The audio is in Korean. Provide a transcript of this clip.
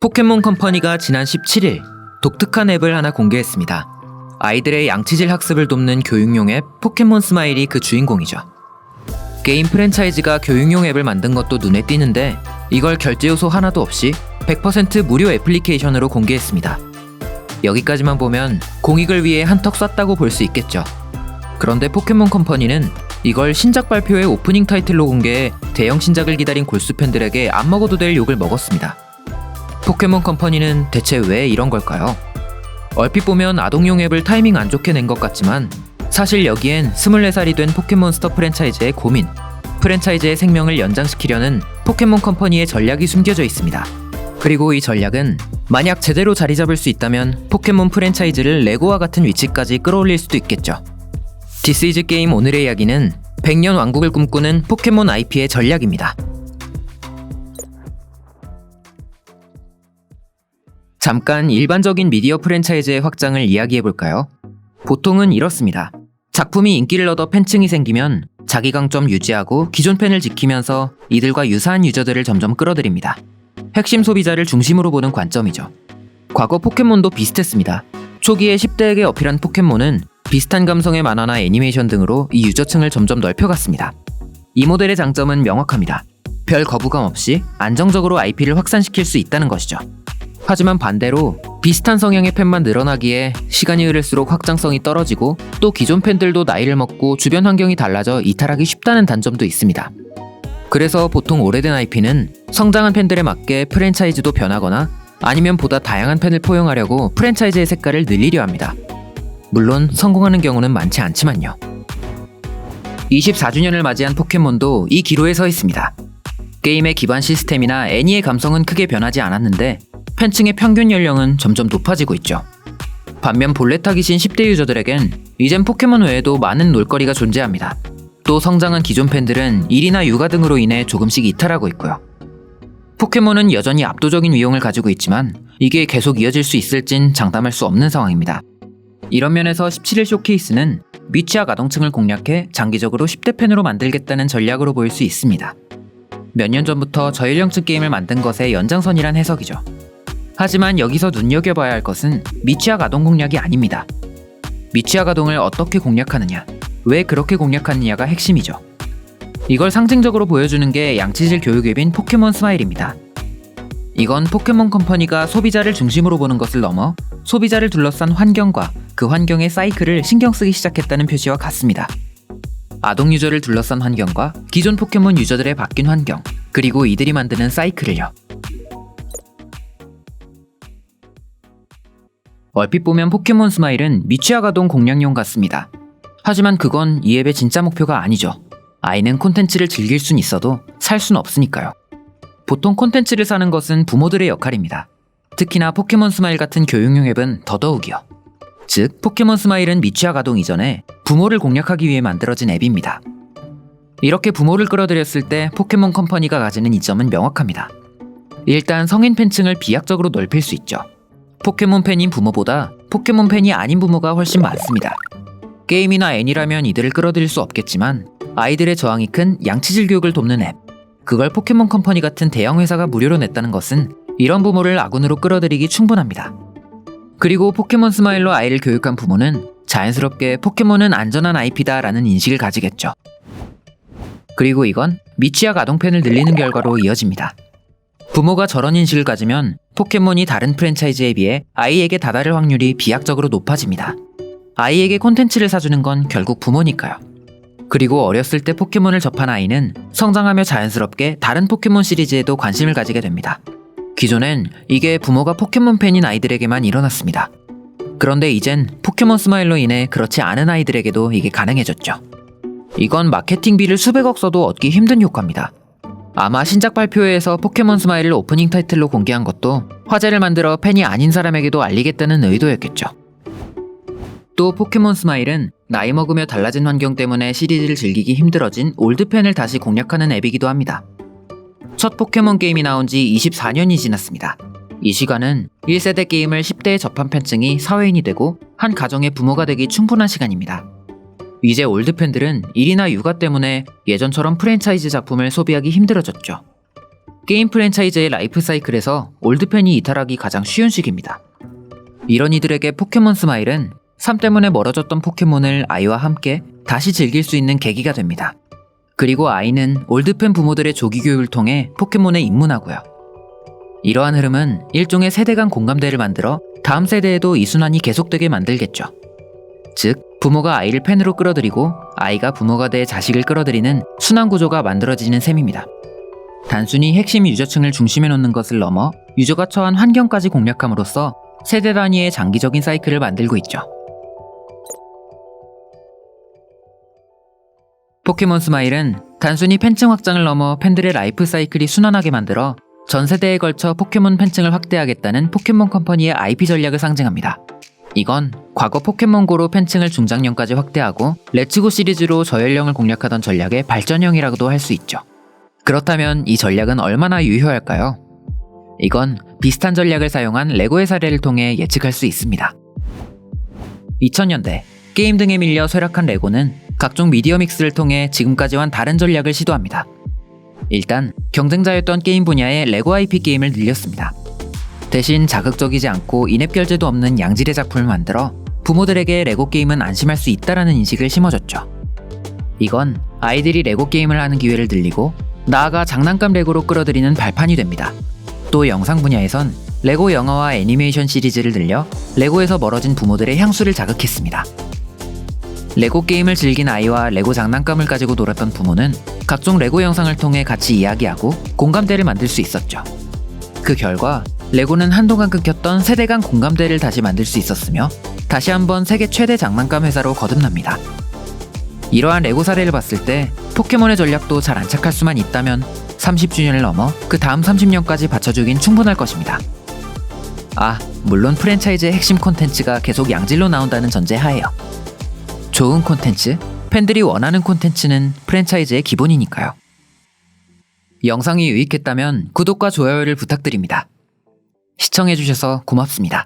포켓몬 컴퍼니가 지난 17일 독특한 앱을 하나 공개했습니다. 아이들의 양치질 학습을 돕는 교육용 앱 포켓몬 스마일이 그 주인공이죠. 게임 프랜차이즈가 교육용 앱을 만든 것도 눈에 띄는데 이걸 결제 요소 하나도 없이 100% 무료 애플리케이션으로 공개했습니다. 여기까지만 보면 공익을 위해 한턱 쐈다고 볼 수 있겠죠. 그런데 포켓몬 컴퍼니는 이걸 신작 발표의 오프닝 타이틀로 공개해 대형 신작을 기다린 골수 팬들에게 안 먹어도 될 욕을 먹었습니다. 포켓몬 컴퍼니는 대체 왜 이런 걸까요? 얼핏 보면 아동용 앱을 타이밍 안 좋게 낸 것 같지만 사실 여기엔 24살이 된 포켓몬스터 프랜차이즈의 고민, 프랜차이즈의 생명을 연장시키려는 포켓몬 컴퍼니의 전략이 숨겨져 있습니다. 그리고 이 전략은 만약 제대로 자리 잡을 수 있다면 포켓몬 프랜차이즈를 레고와 같은 위치까지 끌어올릴 수도 있겠죠. 디스이즈 게임 오늘의 이야기는 100년 왕국을 꿈꾸는 포켓몬 IP의 전략입니다. 잠깐 일반적인 미디어 프랜차이즈의 확장을 이야기해 볼까요? 보통은 이렇습니다. 작품이 인기를 얻어 팬층이 생기면 자기 강점 유지하고 기존 팬을 지키면서 이들과 유사한 유저들을 점점 끌어들입니다. 핵심 소비자를 중심으로 보는 관점이죠. 과거 포켓몬도 비슷했습니다. 초기에 10대에게 어필한 포켓몬은 비슷한 감성의 만화나 애니메이션 등으로 이 유저층을 점점 넓혀갔습니다. 이 모델의 장점은 명확합니다. 별 거부감 없이 안정적으로 IP를 확산시킬 수 있다는 것이죠. 하지만 반대로 비슷한 성향의 팬만 늘어나기에 시간이 흐를수록 확장성이 떨어지고 또 기존 팬들도 나이를 먹고 주변 환경이 달라져 이탈하기 쉽다는 단점도 있습니다. 그래서 보통 오래된 IP는 성장한 팬들에 맞게 프랜차이즈도 변하거나 아니면 보다 다양한 팬을 포용하려고 프랜차이즈의 색깔을 늘리려 합니다. 물론 성공하는 경우는 많지 않지만요. 24주년을 맞이한 포켓몬도 이 기로에 서 있습니다. 게임의 기반 시스템이나 애니의 감성은 크게 변하지 않았는데 팬층의 평균 연령은 점점 높아지고 있죠. 반면 볼레 타기신 10대 유저들에겐 이젠 포켓몬 외에도 많은 놀거리가 존재합니다. 또 성장한 기존 팬들은 일이나 육아 등으로 인해 조금씩 이탈하고 있고요. 포켓몬은 여전히 압도적인 위용을 가지고 있지만 이게 계속 이어질 수 있을진 장담할 수 없는 상황입니다. 이런 면에서 17일 쇼케이스는 미취학 아동층을 공략해 장기적으로 10대 팬으로 만들겠다는 전략으로 보일 수 있습니다. 몇 년 전부터 저연령층 게임을 만든 것의 연장선이란 해석이죠. 하지만 여기서 눈여겨봐야 할 것은 미취학 아동 공략이 아닙니다. 미취학 아동을 어떻게 공략하느냐, 왜 그렇게 공략하느냐가 핵심이죠. 이걸 상징적으로 보여주는 게 양치질 교육 앱인 포켓몬 스마일입니다. 이건 포켓몬 컴퍼니가 소비자를 중심으로 보는 것을 넘어 소비자를 둘러싼 환경과 그 환경의 사이클을 신경 쓰기 시작했다는 표시와 같습니다. 아동 유저를 둘러싼 환경과 기존 포켓몬 유저들의 바뀐 환경, 그리고 이들이 만드는 사이클을요. 얼핏 보면 포켓몬 스마일은 미취학 아동 공략용 같습니다. 하지만 그건 이 앱의 진짜 목표가 아니죠. 아이는 콘텐츠를 즐길 순 있어도 살 순 없으니까요. 보통 콘텐츠를 사는 것은 부모들의 역할입니다. 특히나 포켓몬 스마일 같은 교육용 앱은 더더욱이요. 즉, 포켓몬 스마일은 미취학 아동 이전에 부모를 공략하기 위해 만들어진 앱입니다. 이렇게 부모를 끌어들였을 때 포켓몬 컴퍼니가 가지는 이점은 명확합니다. 일단 성인 팬층을 비약적으로 넓힐 수 있죠. 포켓몬 팬인 부모보다 포켓몬 팬이 아닌 부모가 훨씬 많습니다. 게임이나 애니라면 이들을 끌어들일 수 없겠지만 아이들의 저항이 큰 양치질 교육을 돕는 앱. 그걸 포켓몬 컴퍼니 같은 대형 회사가 무료로 냈다는 것은 이런 부모를 아군으로 끌어들이기 충분합니다. 그리고 포켓몬 스마일로 아이를 교육한 부모는 자연스럽게 포켓몬은 안전한 IP다라는 인식을 가지겠죠. 그리고 이건 미취학 아동 팬을 늘리는 결과로 이어집니다. 부모가 저런 인식을 가지면 포켓몬이 다른 프랜차이즈에 비해 아이에게 다다를 확률이 비약적으로 높아집니다. 아이에게 콘텐츠를 사주는 건 결국 부모니까요. 그리고 어렸을 때 포켓몬을 접한 아이는 성장하며 자연스럽게 다른 포켓몬 시리즈에도 관심을 가지게 됩니다. 기존엔 이게 부모가 포켓몬 팬인 아이들에게만 일어났습니다. 그런데 이젠 포켓몬 스마일로 인해 그렇지 않은 아이들에게도 이게 가능해졌죠. 이건 마케팅비를 수백억 써도 얻기 힘든 효과입니다. 아마 신작 발표회에서 포켓몬 스마일을 오프닝 타이틀로 공개한 것도 화제를 만들어 팬이 아닌 사람에게도 알리겠다는 의도였겠죠. 또 포켓몬 스마일은 나이 먹으며 달라진 환경 때문에 시리즈를 즐기기 힘들어진 올드 팬을 다시 공략하는 앱이기도 합니다. 첫 포켓몬 게임이 나온 지 24년이 지났습니다. 이 시간은 1세대 게임을 10대에 접한 팬층이 사회인이 되고 한 가정의 부모가 되기 충분한 시간입니다. 이제 올드 팬들은 일이나 육아 때문에 예전처럼 프랜차이즈 작품을 소비하기 힘들어졌죠. 게임 프랜차이즈의 라이프 사이클에서 올드 팬이 이탈하기 가장 쉬운 시기입니다. 이런 이들에게 포켓몬 스마일은 삶 때문에 멀어졌던 포켓몬을 아이와 함께 다시 즐길 수 있는 계기가 됩니다. 그리고 아이는 올드팬 부모들의 조기 교육을 통해 포켓몬에 입문하고요. 이러한 흐름은 일종의 세대 간 공감대를 만들어 다음 세대에도 이 순환이 계속되게 만들겠죠. 즉, 부모가 아이를 팬으로 끌어들이고 아이가 부모가 돼 자식을 끌어들이는 순환 구조가 만들어지는 셈입니다. 단순히 핵심 유저층을 중심에 놓는 것을 넘어 유저가 처한 환경까지 공략함으로써 세대 단위의 장기적인 사이클을 만들고 있죠. 포켓몬 스마일은 단순히 팬층 확장을 넘어 팬들의 라이프 사이클이 순환하게 만들어 전 세대에 걸쳐 포켓몬 팬층을 확대하겠다는 포켓몬 컴퍼니의 IP 전략을 상징합니다. 이건 과거 포켓몬고로 팬층을 중장년까지 확대하고 레츠고 시리즈로 저연령을 공략하던 전략의 발전형이라고도 할 수 있죠. 그렇다면 이 전략은 얼마나 유효할까요? 이건 비슷한 전략을 사용한 레고의 사례를 통해 예측할 수 있습니다. 2000년대 게임 등에 밀려 쇠락한 레고는 각종 미디어 믹스를 통해 지금까지와는 다른 전략을 시도합니다. 일단 경쟁자였던 게임 분야의 레고 IP 게임을 늘렸습니다. 대신 자극적이지 않고 인앱 결제도 없는 양질의 작품을 만들어 부모들에게 레고 게임은 안심할 수 있다라는 인식을 심어줬죠. 이건 아이들이 레고 게임을 하는 기회를 늘리고 나아가 장난감 레고로 끌어들이는 발판이 됩니다. 또 영상 분야에선 레고 영화와 애니메이션 시리즈를 늘려 레고에서 멀어진 부모들의 향수를 자극했습니다. 레고 게임을 즐긴 아이와 레고 장난감을 가지고 놀았던 부모는 각종 레고 영상을 통해 같이 이야기하고 공감대를 만들 수 있었죠. 그 결과 레고는 한동안 끊겼던 세대 간 공감대를 다시 만들 수 있었으며 다시 한번 세계 최대 장난감 회사로 거듭납니다. 이러한 레고 사례를 봤을 때 포켓몬의 전략도 잘 안착할 수만 있다면 30주년을 넘어 그 다음 30년까지 받쳐주긴 충분할 것입니다. 아, 물론 프랜차이즈의 핵심 콘텐츠가 계속 양질로 나온다는 전제 하에요. 좋은 콘텐츠, 팬들이 원하는 콘텐츠는 프랜차이즈의 기본이니까요. 영상이 유익했다면 구독과 좋아요를 부탁드립니다. 시청해주셔서 고맙습니다.